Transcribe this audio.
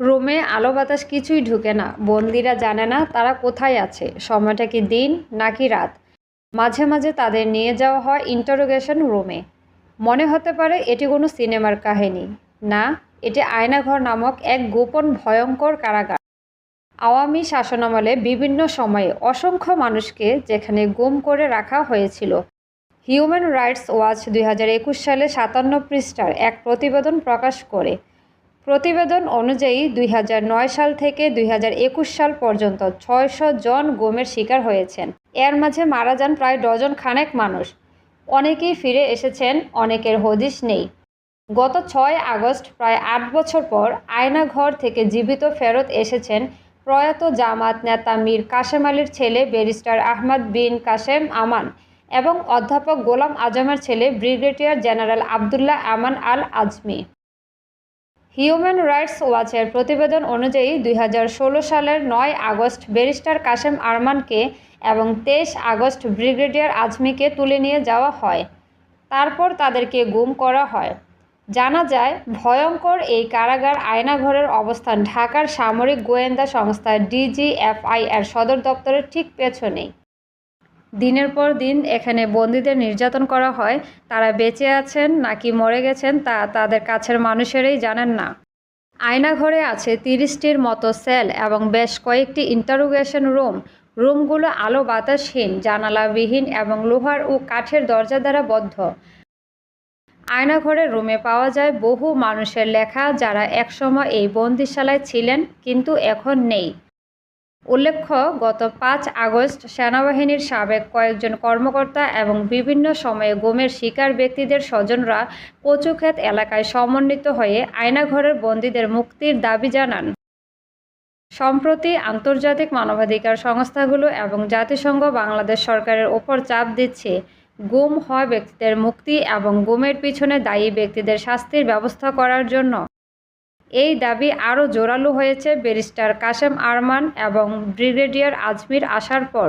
রুমে আলো বাতাস কিছুই ঢুকে না। বন্দিরা জানে না তারা কোথায় আছে। সময়টা কি দিন নাকি রাত? মাঝে মাঝে তাদের নিয়ে যাওয়া হয় ইন্টারোগেশন রুমে মনে হতে পারে এটি কোনো সিনেমার কাহিনী। না, এটি আয়নাঘর নামক এক গোপন ভয়ঙ্কর কারাগার। আওয়ামী শাসনামলে বিভিন্ন সময়ে অসংখ্য মানুষকে যেখানে গুম করে রাখা হয়েছিল। হিউম্যান রাইটস ওয়াচ দুই হাজার একুশ সালে সাতান্ন পৃষ্ঠার এক প্রতিবেদন প্রকাশ করে। প্রতিবেদন অনুযায়ী দুই হাজার নয় সাল থেকে দুই হাজার একুশ সাল পর্যন্ত ছয়শো জন গোমের শিকার হয়েছেন। এর মাঝে মারা যান প্রায় ডজন খানেক মানুষ। অনেকেই ফিরে এসেছেন, অনেকের হদিশ নেই। গত ছয় আগস্ট প্রায় আট বছর পর আয়নাঘর থেকে জীবিত ফেরত এসেছেন প্রয়াত জামাত নেতা মীর কাশেম আলীর ছেলে ব্যারিস্টার আহমদ বিন কাশেম আমান এবং অধ্যাপক গোলাম আজমের ছেলে brigadier general Abdullah Aman Al Azmi human rights ওয়াচের প্রতিবেদন অনুযায়ী দুই হাজার ষোলো সালের নয় আগস্ট ব্যারিস্টার কাশেম আরমানকে এবং তেইশ আগস্ট ব্রিগেডিয়ার আজমিকে তুলে নিয়ে যাওয়া হয়। তারপর তাদেরকে গুম করা হয়। জানা যায়, ভয়ঙ্কর এই কারাগার আয়নাঘরের অবস্থান ঢাকার সামরিক গোয়েন্দা সংস্থা ডিজিএফআই এর সদর দপ্তরের ঠিক পেছনেই। দিনের পর দিন এখানে বন্দীদের নির্যাতন করা হয়। তারা বেঁচে আছেন নাকি মরে গেছেন তা তাদের কাছের মানুষেরাই জানেন না। আয়নাঘরে আছে তিরিশটির মতো সেল এবং বেশ কয়েকটি ইন্টারোগেশন রুম। রুমগুলো আলো বাতাসহীন, জানালাবিহীন এবং লোহার ও কাঠের দরজা দ্বারা বদ্ধ। আয়নাঘরের রুমে পাওয়া যায় বহু মানুষের লেখা যারা একসময় এই বন্দিশালায় ছিলেন কিন্তু এখন নেই। উল্লেখ্য, গত পাঁচ আগস্ট সেনাবাহিনীর সাবেক কয়েকজন কর্মকর্তা এবং বিভিন্ন সময়ে গুমের শিকার ব্যক্তিদের স্বজনরা কচুক্ষেত এলাকায় সমন্বিত হয়ে আয়নাঘরের বন্দীদের মুক্তির দাবি জানান। সম্প্রতি আন্তর্জাতিক মানবাধিকার সংস্থাগুলো এবং জাতিসংঘ বাংলাদেশ সরকারের ওপর চাপ দিচ্ছে, গুম হওয়া ব্যক্তিদের মুক্তি এবং গুমের পিছনে দায়ী ব্যক্তিদের শাস্তির ব্যবস্থা করার জন্য। এই দাবি আরও জোরালো হয়েছে ব্যারিস্টার কাশেম আরমান এবং ব্রিগেডিয়ার আজমির আসার পর।